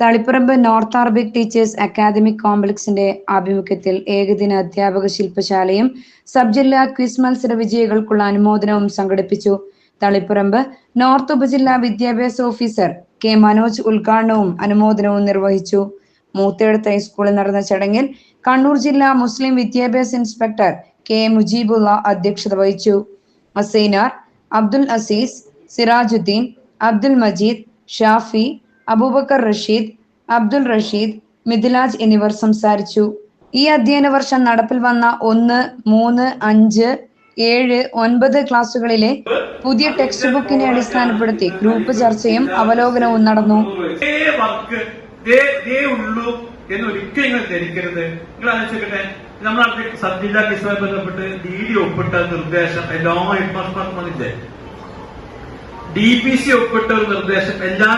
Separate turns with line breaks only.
Taliparamba north Arabic teachers academic കോംപ്ലക്സിന്റെ ആഭിമുഖ്യത്തിൽ ഏകദിന അധ്യാപക ശില്പശാലയും സബ് ജില്ലാ ക്വിസ് മത്സര വിജയികൾക്കുള്ള അനുമോദനവും സംഘടിപ്പിച്ചു. തളിപ്പറമ്പ് നോർത്ത് ഉപജില്ലാ വിദ്യാഭ്യാസ ഓഫീസർ കെ മനോജ് ഉദ്ഘാടനവും അനുമോദനവും നിർവഹിച്ചു. മൂത്തേടത്ത് ഹൈസ്കൂളിൽ നടന്ന ചടങ്ങിൽ കണ്ണൂർ ജില്ലാ മുസ്ലിം വിദ്യാഭ്യാസ ഇൻസ്പെക്ടർ കെ മുജീബുള്ള അധ്യക്ഷത വഹിച്ചു. അസൈനാർ അബ്ദുൽ അസീസ് സിറാജുദ്ദീൻ അബ്ദുൽ മജീദ് ഷാഫി അബൂബക്കർ റഷീദ് അബ്ദുൽ റഷീദ് മിഥിലാജ് എന്നിവർ സംസാരിച്ചു. ഈ അധ്യയന വർഷം നടപ്പിൽ വന്ന ഒന്ന് മൂന്ന് അഞ്ച് ഏഴ് ഒൻപത് ക്ലാസ്സുകളിലെ പുതിയ ടെക്സ്റ്റ് ബുക്കിനെ അടിസ്ഥാനപ്പെടുത്തി ഗ്രൂപ്പ് ചർച്ചയും അവലോകനവും നടന്നു.
എന്ന് ഒരിക്കലും നിങ്ങൾ ധരിക്കരുത്. നിങ്ങൾ ആലോചിക്കട്ടെ നാട്ടിൽ സബ് ജില്ലാ കേസുമായി ബന്ധപ്പെട്ട് ഡി ഡി ഒപ്പിട്ട നിർദ്ദേശം എല്ലാ വന്നില്ലേ ഡി പി സി ഒപ്പിട്ട ഒരു നിർദ്ദേശം എല്ലാ